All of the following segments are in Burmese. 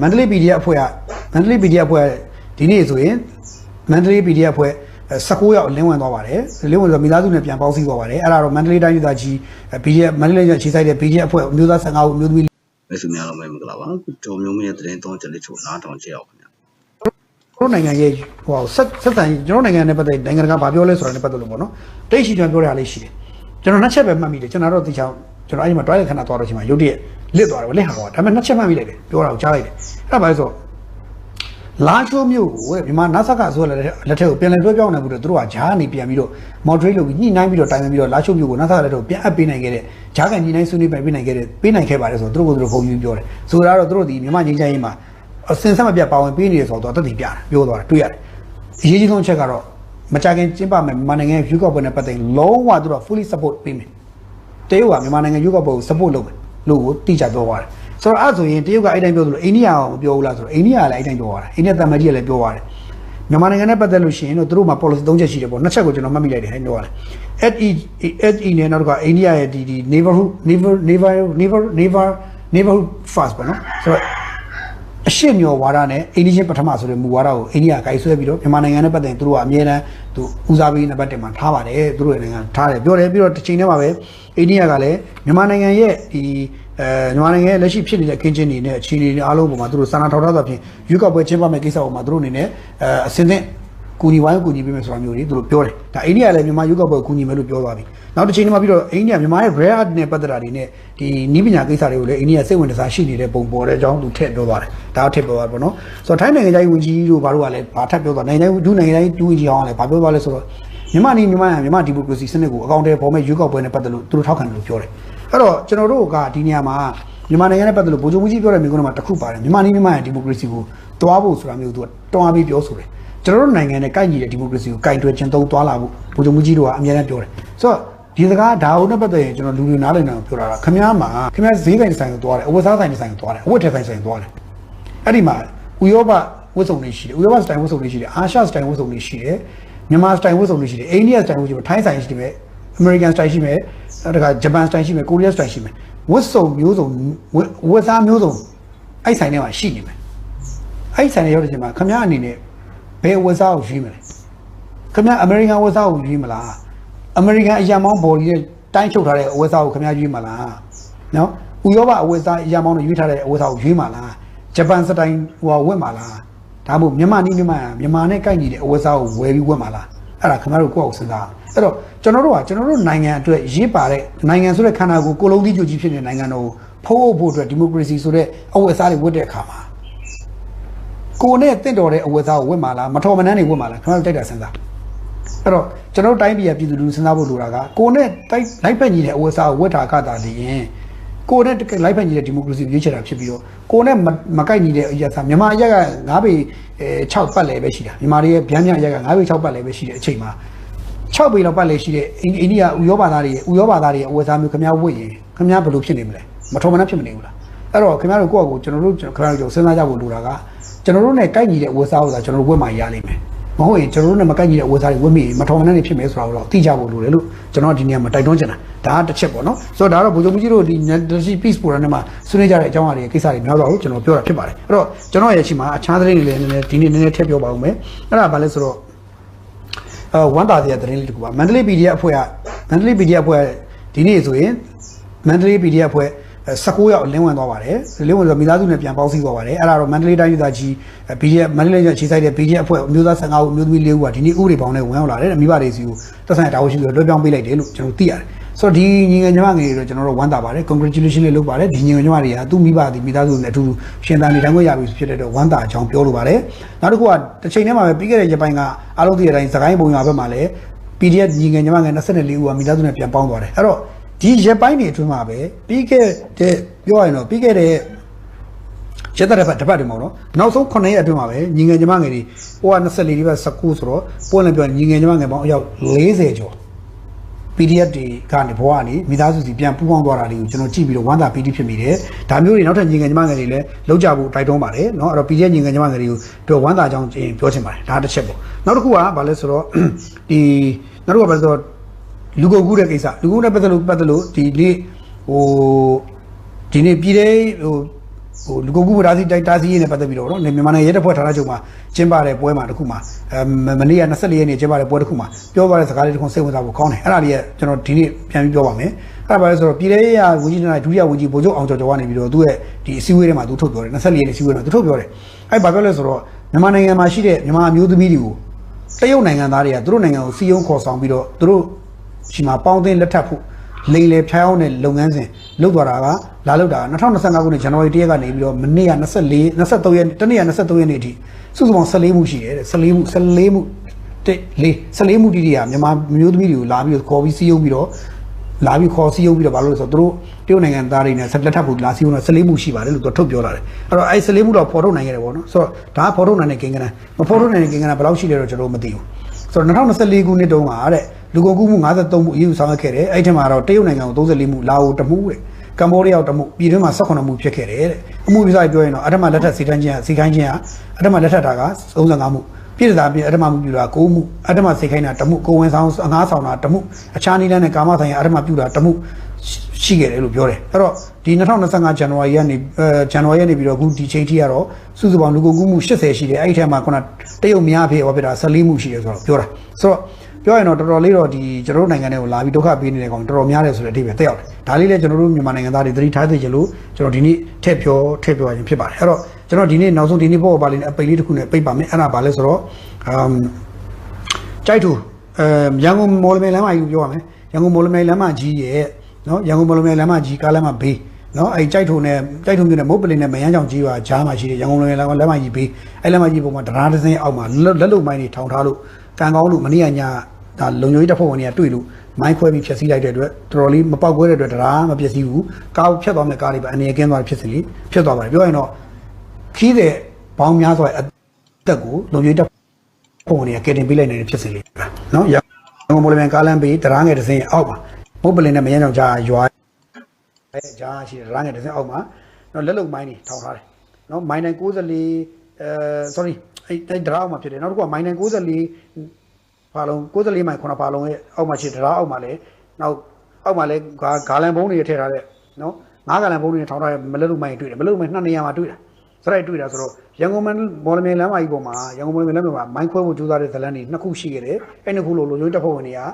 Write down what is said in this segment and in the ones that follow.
မန္တလေး PDF အဖွဲ့ကမန္တလေး PDF အဖွဲ့ကဒီနေ့ဆိုရင်မန္တလေး PDF အဖွဲ့19ရောက်လင်းဝင်သွားပါတယ်လင်းဝင်ဆိုမိသားစုနဲ့ပြန်ပေါင်းစည်းသွားပါတယ်အဲ့ဒါတော့မန္တလေးတိုင်းဒေသကြီး PDF မန္တလေးကခြေဆိုင်တဲ့ PDF အဖွဲ့အမျိုးသား15ဦးအမျိုးသမီးမိတ်ဆွေများလုံးပဲမင်္ဂလာပါကျော်မျိုးမင်းရဲ့သတင်းသုံးချက်လေးချို့နားထောင်ကြည့်အောင်ခင်ဗျာတို့နိုင်ငံရဲ့ဟိုဆက်ဆက်ဆံကျွန်တော်နိုင်ငံနဲ့ပတ်သက်နိုင်ငံတကာဘာပြောလဲဆိုတာနဲ့ပတ်သက်လို့ပေါ့နော်တိတ်ရှိကျွန်တော်ပြောရလေးရှိတယ်ကျွန်တော်နှစ်ချက်ပဲမှတ်မိတယ်ကျွန်တော်တော့ဒီချောင်းကျွန်တော်အဲ့ဒီမှာတွိုင်းတဲ့ခဏသွားတော့ချိန်မှာရုတ်တရက် လစ်သွားတယ်ဗောလက်ဟာကွာဒါပေမဲ့နှစ်ချက်မှတ်မိလိုက်တယ်ပြောတာကိုကြားလိုက်တယ်အဲ့ဒါဘာလဲဆိုတော့လာချိုးမျိုးကိုတဲ့မြန်မာနာဆက်ကဆိုလက်လက်ထက်ကိုပြန်လည်လွှဲပြောင်းနိုင်ပြီးတော့သူတို့ကဂျားကနေပြန်ပြီးတော့ moderate လုပ်ပြီးညှိနှိုင်းပြီးတော့တိုင်ပင်ပြီးတော့လာချိုးမျိုးကိုနာဆက်ကလက်ထက်ကိုပြန်အပ်ပေးနိုင်ခဲ့တဲ့ဂျားကန်ညှိနှိုင်းဆွေးနွေးပေးနိုင်ခဲ့တဲ့ပေးနိုင်ခဲ့ပါတယ်ဆိုတော့သူတို့ကသူတို့ဖုန်းယူပြောတယ်ဆိုတာတော့သူတို့ဒီမြန်မာငြိမ်းချမ်းရေးမှာအစင်ဆက်မပြတ်ပါဝင်ပေးနေရဆိုတော့တက်တည်ပြတာပြောသွားတာတွေ့ရတယ်အရေးကြီးဆုံးအချက်ကတော့မကြခင်ကျင်းပမယ်မြန်မာနိုင်ငံရဲ့ view ကောက်ပွဲနဲ့ပတ်သက်ရင်လုံးဝသူတို့ fully support ပေးမယ်တရုတ်ကမြန်မာနိုင်ငံ view ကောက်ပွဲကို support လုပ်မယ် လို့ကိုတိကျပြောသွားတယ်ဆိုတော့အဲ့ဆိုရင်တရုတ်ကအဲ့တိုင်းပြောသလိုအိန္ဒိယကမပြောဘူးလားဆိုတော့အိန္ဒိယကလည်းအဲ့တိုင်းပြောသွားတယ်အိန္ဒိယတမန်ကြီးကလည်းပြောသွားတယ်မြန်မာနိုင်ငံနဲ့ပတ်သက်လို့ရှိရင်တော့သူတို့မှာ policy ၃ချက်ရှိတယ်ပေါ့နှစ်ချက်ကိုကျွန်တော်မှတ်မိလိုက်တယ်ဟဲ့ပြောရတယ် HE HE နဲ့နောက်တစ်ခါအိန္ဒိယရဲ့ဒီဒီ neighborhood neighbor neighbor neighbor neighbor neighborhood first ပေါ့နော်ဆိုတော့ အရှိမျောဝါဒနဲ့အိန္ဒိယပထမဆိုတဲ့မူဝါဒကိုအိန္ဒိယကင်ဆွဲပြီးတော့မြန်မာနိုင်ငံနဲ့ပတ်သက်ရင်သူတို့ကအမြဲတမ်းသူဦးစားပေးနံပါတ်1မှာထားပါတယ်သူတို့ရဲ့နိုင်ငံထားတယ်ပြောတယ်ပြီးတော့တစ်ချိန်တည်းမှာပဲအိန္ဒိယကလည်းမြန်မာနိုင်ငံရဲ့ဒီအဲမြန်မာနိုင်ငံရဲ့လက်ရှိဖြစ်နေတဲ့ကင်းချင်းတွေနဲ့အခြေအနေတွေအားလုံးပေါ်မှာသူတို့စာနာထောက်ထားသဖြင့်ရွေးကောက်ပွဲကျင်းပမယ့်ကိစ္စပေါ်မှာသူတို့အနေနဲ့အဲအစင်းသင့် ကူညီဝိုင်းကူညီပေးမယ်ဆိုတာမျိုးတွေသူတို့ပြောတယ်ဒါအိန္ဒိယလည်းမြန်မာရွေးကောက်ပွဲကိုကူညီမယ်လို့ပြောသွားပြီနောက်တစ်ချိန်တည်းမှာပြီးတော့အိန္ဒိယမြန်မာရဲ့ rare art နဲ့ပတ်သက်တာတွေနဲ့ဒီနီးပညာကိစ္စတွေကိုလည်းအိန္ဒိယစိတ်ဝင်စားရှိနေတဲ့ပုံပေါ်တဲ့အကြောင်းသူထည့်ပြောသွားတယ်ဒါထည့်ပြောသွားတယ်ပေါ့နော်ဆိုတော့ထိုင်းနိုင်ငံသားဝန်ကြီးတို့ဘာလို့ကလည်းဘာထပ်ပြောသွားနိုင်ငံသားဒုနိုင်ငံသားဒုဝန်ကြီးအောင်ကလည်းဘာပြောသွားလဲဆိုတော့မြန်မာနေမြန်မာမြန်မာဒီမိုကရေစီစနစ်ကိုအကောင့်ထဲပေါ်မဲ့ရွေးကောက်ပွဲနဲ့ပတ်သက်လို့သူတို့ထောက်ခံတယ်လို့ပြောတယ်အဲ့တော့ကျွန်တော်တို့ကဒီနေရာမှာမြန်မာနိုင်ငံနဲ့ပတ်သက်လို့ဗိုလ်ချုပ်မှုကြီးပြောတဲ့မိကုန်းမှာတစ်ခုပါတယ်မြန်မာနေမြန်မာရဲ့ဒီမိုကရေစီကိုတွားဖို့ဆိုတာမျိုးသူကတွားပြီးပြောဆိုတယ် ကျွန်တော်တို့နိုင်ငံနဲ့ကိုက်ညီတဲ့ဒီမိုကရေစီကိုကင်တွယ်ကျင့်သုံးသွားလာဖို့ဗိုလ်ချုပ်မှုကြီးတို့ကအများနဲ့ပြောတယ်ဆိုတော့ဒီစကားဒါအုပ်နဲ့ပတ်သက်ရင်ကျွန်တော်လူတွေနားလည်နေအောင်ပြောတာကခမားမှာခမားဈေးဆိုင်ဆိုင်ကိုသွားတယ်အဝတ်စားဆိုင်ဆိုင်ကိုသွားတယ်အဝတ်ထည်ဆိုင်ဆိုင်ကိုသွားတယ်အဲ့ဒီမှာဥရောပဝတ်စုံတွေရှိတယ်ဥရောပစတိုင်ဝတ်စုံတွေရှိတယ်အာရှစတိုင်ဝတ်စုံတွေရှိတယ်မြန်မာစတိုင်ဝတ်စုံတွေရှိတယ်အိန္ဒိယစတိုင်ဝတ်ရှိတယ်ထိုင်းဆိုင်ရှိတယ်အမေရိကန်စတိုင်ရှိမယ်အဲ့ဒါကဂျပန်စတိုင်ရှိမယ်ကိုရီးယားစတိုင်ရှိမယ်ဝတ်စုံမျိုးစုံဝတ်စားမျိုးစုံအဲ့ဆိုင်ထဲမှာရှိနေမယ်အဲ့ဆိုင်ထဲရောက်တဲ့ချိန်မှာခမားအနေနဲ့ ဘယ်ဝတ်စားကိုရွေးမလဲခမားအမေရိကန်ဝတ်စားကိုရွေးမလားအမေရိကန်အရန်မောင်းဘော်ဒီရဲ့တိုင်းချုပ်ထားတဲ့အဝတ်စားကိုခင်ဗျားရွေးမှာလားနော်ဥရောပအဝတ်စားအရန်မောင်းနဲ့ရွေးထားတဲ့အဝတ်စားကိုရွေးမှာလားဂျပန်စတိုင်ဟိုဝတ်မှာလားဒါမှမဟုတ်မြန်မာနီးမြန်မာမြန်မာနဲ့ကိုက်ညီတဲ့အဝတ်စားကိုဝယ်ပြီးဝတ်မှာလားအဲ့ဒါခင်ဗျားတို့ကိုယ့်အောင်စဉ်းစားအဲ့တော့ကျွန်တော်တို့ကကျွန်တော်တို့နိုင်ငံအတွက်ရေးပါတဲ့နိုင်ငံဆိုတဲ့ခန္ဓာကိုယ်ကိုလုံးသီးကြိုကြီးဖြစ်နေတဲ့နိုင်ငံတော်ကိုဖိုးဖို့အတွက်ဒီမိုကရေစီဆိုတဲ့အဝတ်စားတွေဝတ်တဲ့အခါမှာ ကိုယ်နဲ့တင့်တော်တဲ့အဝတ်စားကိုဝတ်မှာလားမတော်မနှမ်းတွေဝတ်မှာလားခင်ဗျားတို့တိုက်တာစဉ်းစားအဲ့တော့ကျွန်တော်တို့တိုင်းပြည်ကပြည်သူလူထုစဉ်းစားဖို့လိုတာကကိုနဲ့တိုက်လိုက်ဖက်ညီတဲ့အဝတ်စားကိုဝတ်ထားခတာတည်ရင်ကိုနဲ့လိုက်ဖက်ညီတဲ့ဒီမိုကရေစီကိုရွေးချယ်တာဖြစ်ပြီးတော့ကိုနဲ့မကိုက်ညီတဲ့အရက်စားမြန်မာအရက်က9ပေ6ပတ်လဲပဲရှိတာမြန်မာတွေရဲ့ဗျမ်းမြအရက်က9ပေ6ပတ်လဲပဲရှိတဲ့အချိန်မှာ6ပေလောက်ပတ်လဲရှိတဲ့အိန္ဒိယဥရောပသားတွေဥရောပသားတွေရဲ့အဝတ်စားမျိုးခင်ဗျားဝတ်ရင်ခင်ဗျားဘယ်လိုဖြစ်နေမလဲမထော်မနှက်ဖြစ်မနေဘူးလားအဲ့တော့ခင်ဗျားတို့ကိုယ့်အကိုကျွန်တော်တို့ခင်ဗျားတို့စဉ်းစားကြဖို့လိုတာက ကျွန်တော်တို့ ਨੇ ကိုက်ညီတဲ့အဝတ်စားကိုသာကျွန်တော်တို့ဝတ်မှရလိမ့်မယ်မဟုတ်ရင်ကျွန်တော်တို့နဲ့မကိုက်ညီတဲ့ဝယ်စားတွေဝတ်မိရင်မထော်မနှက်နေဖြစ်မယ်ဆိုတာကိုတော့သိကြဖို့လိုတယ်လို့ကျွန်တော်ဒီနေရာမှာတိုက်တွန်းချင်တာဒါကတစ်ချက်ပေါ့နော်ဆိုတော့ဒါတော့ဗိုလ်ချုပ်ကြီးတို့ဒီလက်ရှိ peace forum နဲ့မှာဆွေးနွေးကြတဲ့အကြောင်းအရာတွေကိစ္စတွေများတော့ကျွန်တော်ပြောတာဖြစ်ပါတယ်အဲ့တော့ကျွန်တော်ရဲ့အချိန်မှာအခြားသတင်းတွေလည်းနည်းနည်းဒီနေ့နည်းနည်းထည့်ပြောပါဦးမယ်အဲ့ဒါဘာလဲဆိုတော့အဲဝမ်တာတဲ့သတင်းလေးတစ်ခုပါမန္တလေး PDF အဖွဲ့ကမန္တလေး PDF အဖွဲ့ဒီနေ့ဆိုရင်မန္တလေး PDF အဖွဲ့ 19ရောက်လင်းဝင်သွားပါတယ်လင်းဝင်ဆိုမိသားစုနဲ့ပြန်ပေါင်းစည်းသွားပါတယ်အဲ့ဒါတော့မန္တလေးတိုင်းဒေသကြီး PDF မန္တလေးတိုင်းခြေဆိုင်တဲ့ PDF အဖွဲ့အမျိုးသား15ဦးအမျိုးသမီး4ဦးကဒီနေ့ဥပဒေပေါင်းနဲ့ဝင်ရောက်လာတယ်မိဘတွေစီကိုတက်ဆိုင်တာဝန်ရှိပြီးလွှဲပြောင်းပေးလိုက်တယ်လို့ကျွန်တော်သိရတယ်ဆိုတော့ဒီညီငယ်ညီမငယ်တွေတော့ကျွန်တော်တို့ဝမ်းသာပါတယ် congratulation လေးလုပ်ပါတယ်ဒီညီငယ်ညီမတွေကသူ့မိဘတွေမိသားစုနဲ့အတူတူရှင်သန်နေတိုင်းခွင့်ရပြီဖြစ်တဲ့တော့ဝမ်းသာအကြောင်းပြောလိုပါတယ်နောက်တစ်ခုကတစ်ချိန်တည်းမှာပဲပြီးခဲ့တဲ့ရက်ပိုင်းကအားလုံးသိတဲ့အတိုင်းသခိုင်းပုံရွာဘက်မှာလည်း PDF ညီငယ်ညီမငယ်24ဦးကမိသားစုနဲ့ပြန်ပေါင်းသွားတယ်အဲ့တော့ ဒီရက်ပိုင်းတွေအတွင်းမှာပဲပြီးခဲ့တဲ့ပြောရရင်တော့ပြီးခဲ့တဲ့ရက်တဲ့ဘက်တစ်ပတ်တည်းမဟုတ်တော့နောက်ဆုံး9ရက်အတွင်းမှာပဲညီငယ်ညီမငယ်တွေဟိုက24ဒီဘက်19ဆိုတော့ပွင့်လည်းပြောညီငယ်ညီမငယ်ပေါင်းအယောက်40ကျော် PDF တွေကနေဘဝကနေမိသားစုစီပြန်ပူးပေါင်းသွားတာတွေကိုကျွန်တော်ကြည့်ပြီးတော့ဝမ်းသာပီတိဖြစ်မိတယ်ဒါမျိုးတွေနောက်ထပ်ညီငယ်ညီမငယ်တွေလည်းလောက်ကြဖို့တိုက်တွန်းပါတယ်เนาะအဲ့တော့ PDF ညီငယ်ညီမငယ်တွေကိုပြောဝမ်းသာကြောင်းပြောချင်ပါတယ်ဒါတစ်ချက်ပေါ့နောက်တစ်ခုကဘာလဲဆိုတော့ဒီနောက်တစ်ခုကဘာလဲဆိုတော့ လူကုန်ကူးတဲ့ကိစ္စလူကုန်နဲ့ပတ်သက်လို့ပတ်သက်လို့ဒီနေ့ဟိုဒီနေ့ပြည်တဲ့ဟိုဟိုလူကုန်ကူးတာစီတိုက်တာစီရေးနဲ့ပတ်သက်ပြီးတော့နော်မြန်မာနိုင်ငံရဲတပ်ဖွဲ့ဌာနချုပ်မှာကျင်းပတဲ့ပွဲမှာတစ်ခုမှာအဲမနေ့က24ရက်နေ့ကျင်းပတဲ့ပွဲတစ်ခုမှာပြောသွားတဲ့စကားလေးတစ်ခုစိတ်ဝင်စားဖို့ကောင်းတယ်အဲ့ဒါလေးကကျွန်တော်ဒီနေ့ပြန်ပြီးပြောပါမယ်အဲ့ဒါပါလဲဆိုတော့ပြည်ထောင်ရဝန်ကြီးဌာနဒုတိယဝန်ကြီးဗိုလ်ချုပ်အောင်ကျော်ကျော်ကနေပြီးတော့သူ့ရဲ့ဒီအစည်းအဝေးထဲမှာသူထုတ်ပြောတယ်24ရက်နေ့အစည်းအဝေးမှာသူထုတ်ပြောတယ်အဲ့ဘာပြောလဲဆိုတော့မြန်မာနိုင်ငံမှာရှိတဲ့မြန်မာအမျိုးသမီးတွေကိုတရုတ်နိုင်ငံသားတွေကသူတို့နိုင်ငံကိုစီယုံခေါ်ဆောင်ပြီးတော့သူတို့ ရှိမှာပေါင်းသင်းလက်ထပ်ဖို့လိန်လေဖျားအောင်တဲ့လုပ်ငန်းစဉ်လုပ်သွားတာကလာလုပ်တာက2025ခုနှစ်ဇန်နဝါရီ1ရက်ကနေပြီးတော့မနေ့က24 23ရက်တနေ့က23ရက်နေ့အထိစုစုပေါင်း14မှုရှိတယ်တဲ့14မှု14မှုတဲ့လေ14မှုတိတိကမြန်မာမျိုးသမီးတွေကိုလာပြီးတော့ခေါ်ပြီးစီးရုံပြီးတော့လာပြီးခေါ်စီးရုံပြီးတော့ဘာလို့လဲဆိုတော့သူတို့တရုတ်နိုင်ငံသားတွေနဲ့ဆက်လက်ထပ်ဖို့လာစီးရုံတော့14မှုရှိပါတယ်လို့သူထုတ်ပြောလာတယ်အဲ့တော့အဲ့14မှုတော့ဖော်ထုတ်နိုင်ခဲ့တယ်ပေါ့နော်ဆိုတော့ဒါကဖော်ထုတ်နိုင်တဲ့ကိန်းဂဏန်းမဖော်ထုတ်နိုင်တဲ့ကိန်းဂဏန်းဘယ်လောက်ရှိလဲတော့ကျွန်တော်မသိဘူးဆိုတော့2024ခုနှစ်တုန်းကတဲ့ လူကုန်ကူးမှု53မှုအရေးယူဆောင်ရွက်ခဲ့တယ်အဲ့ဒီထဲမှာတော့တရုတ်နိုင်ငံကို34မှုလာအိုတမှုတဲ့ကမ္ဘောဒီးယားတမှုပြည်တွင်းမှာ18မှုဖြစ်ခဲ့တယ်တဲ့အမှုပြစပြောရင်တော့အထက်မှာလက်ထက်စီတန်းချင်းစီခိုင်းချင်းကအထက်မှာလက်ထက်တာက35မှုပြည်သာပြည်အထက်မှာမှုပြတာ9မှုအထက်မှာစီခိုင်းတာတမှုကိုဝင်ဆောင်အငားဆောင်တာတမှုအခြားနည်းလမ်းနဲ့ကာမဆိုင်ရာအထက်မှာပြတာတမှုရှိခဲ့တယ်လို့ပြောတယ်အဲ့တော့ဒီ2025ဇန်နဝါရီကနေအဲဇန်နဝါရီကနေပြီးတော့အခုဒီချိန်ထိကတော့စုစုပေါင်းလူကုန်ကူးမှု80ရှိတယ်အဲ့ဒီထဲမှာခုနတရုတ်များဖြစ်ဟောပြတာ14မှုရှိတယ်ဆိုတော့ပြောတာဆိုတော့ ပြောရင်တော့တော်တော်လေးတော့ဒီကျွန်တော်တို့နိုင်ငံတွေကိုလာပြီးဒုက္ခပေးနေတဲ့ကောင်တော်တော်များတယ်ဆိုတဲ့အဓိပ္ပာယ်တက်ရောက်တယ်ဒါလေးလည်းကျွန်တော်တို့မြန်မာနိုင်ငံသားတွေသတိထားသိချင်လို့ကျွန်တော်ဒီနေ့ထည့်ပြောထည့်ပြောရခြင်းဖြစ်ပါတယ်အဲ့တော့ကျွန်တော်ဒီနေ့နောက်ဆုံးဒီနေ့ပေါ်ပါလေးနဲ့အပိတ်လေးတစ်ခုနဲ့ပိတ်ပါမယ်အဲ့ဒါဘာလဲဆိုတော့အမ်ကြိုက်တူအဲရန်ကုန်မော်လမြိုင်လမ်းမကြီးကိုပြောရမယ်ရန်ကုန်မော်လမြိုင်လမ်းမကြီးရဲ့နော်ရန်ကုန်မော်လမြိုင်လမ်းမကြီးကားလမ်းမဘေးနော်အဲ့ကြိုက်ထုံနဲ့ကြိုက်ထုံမြို့နယ်မုတ်ပလင်နဲ့မယန်းချောင်ကြီးပါဂျားမှာရှိတယ်ရန်ကုန်မော်လမြိုင်လမ်းမကြီးဘေးအဲ့လမ်းမကြီးပေါ်မှာတရားတစ်စင်းအောက်မှာလက်လုံမိုင်းတွေထောင်ထားလို့ ကံကောင်းလို့မနေ့ကညဒါလုံညိုကြီးတပ်ဖွဲ့ဝင်တွေကတွေ့လို့မိုင်းခွဲပြီးဖျက်ဆီးလိုက်တဲ့အတွက်တော်တော်လေးမပေါက်ကွဲတဲ့အတွက်တရားမပျက်စီးဘူးကားကိုဖျက်သွားမယ့်ကားတွေပဲအနေနဲ့ကင်းသွားတယ်ဖြစ်စီလေဖြစ်သွားပါတယ်ပြောရင်တော့ခီးတဲ့ဘောင်းများစွာအသက်ကိုလုံညိုတပ်ဖွဲ့ဝင်တွေကကယ်တင်ပေးလိုက်နိုင်တယ်ဖြစ်စီလေနော်ရန်ကုန်မော်လမြိုင်ကားလမ်းဘေးတရားငယ်တစ်စင်းအောက်မှာမုတ်ပလင်နဲ့မယန်းချောင်ကြားရွာအဲဂျားရှိတယ်ရမ်းငယ်တစ်စင်းအောက်မှာနော်လက်လုံမိုင်းတွေထောင်ထားတယ်နော်မိုင်းနိုင်94အဲ sorry အဲအဲဒရာအောက်မှာဖြစ်တယ်နောက်တစ်ခုကမိုင်းနိုင်94ဘာလုံး94မိုင်9ဘာလုံးရဲ့အောက်မှာရှိဒရာအောက်မှာလည်းနောက်အောက်မှာလည်းဂါဂါလန်ဘုံတွေထည့်ထားတဲ့နော်ငါးဂါလန်ဘုံတွေထောင်ထားတဲ့မလက်လုံမိုင်းတွေ့တယ်မလက်လုံမိုင်းနှစ်နေရာမှာတွေ့တာစရိုက်တွေ့တာဆိုတော့ရန်ကုန်မော်လမြိုင်လမ်းမကြီးပေါ်မှာရန်ကုန်မော်လမြိုင်လမ်းမှာမိုင်းခွဲဖို့ကြိုးစားတဲ့ဇလန်းတွေနှစ်ခုရှိခဲ့တယ်အဲ့နှစ်ခုလို့လူမျိုးတပ်ဖွဲ့ဝင်တွေကအဲ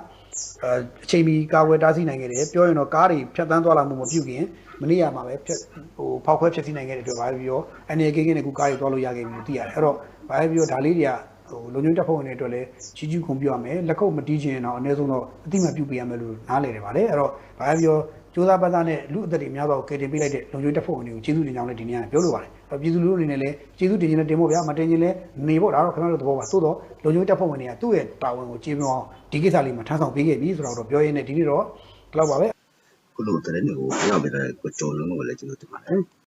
အချိန်မီကာဝယ်တားဆီးနိုင်ခဲ့တယ်ပြောရင်တော့ကားတွေဖြတ်တန်းသွားလာမှုမပြုခင်မနေ့ကမှာပဲဖြတ်ဟိုဖောက်ခွဲဖြတ်ဆီးနိုင်ခဲ့တဲ့အတွက်ဘာပဲပြီးတော့အနေကိကိနဲ့ကူကားတွေသွားလို့ရခဲ့ပြီလို့သိရတယ်အဲ့တော့ ဘာပဲပြီးတော့ဒါလေးတွေကဟိုလုံညုံတက်ဖို့ဝင်တဲ့အတွက်လည်းချီးကျူးခွန်ပြုရမယ်လက်ခုပ်မတီးချင်တော့အနည်းဆုံးတော့အတိမပြုပေးရမယ်လို့နားလည်တယ်ဗါလေအဲ့တော့ဘာပဲပြီးတော့ကြိုးစားပတ်သားနဲ့လူအသက်တွေများစွာကိုကယ်တင်ပေးလိုက်တဲ့လုံညုံတက်ဖို့ဝင်တွေကိုကျေးဇူးတင်ကြောင်းလည်းဒီနေ့ကပြောလိုပါတယ်အဲ့ပြည်သူလူထုအနေနဲ့လည်းကျေးဇူးတင်ခြင်းနဲ့တင်ဖို့ဗျာမတင်ခြင်းလည်းနေဖို့ဒါတော့ခင်ဗျားတို့သဘောပါသို့တော့လုံညုံတက်ဖို့ဝင်တွေကသူ့ရဲ့တာဝန်ကိုကျေးပြောအောင်ဒီကိစ္စလေးမှာထမ်းဆောင်ပေးခဲ့ပြီဆိုတော့ပြောရင်းနဲ့ဒီနေ့တော့ဒီလောက်ပါပဲခုလိုတဲ့နေကိုပြောပြတဲ့ကိုကျော်လုံးကိုလည်းကျေးဇူးတင်ပါတယ်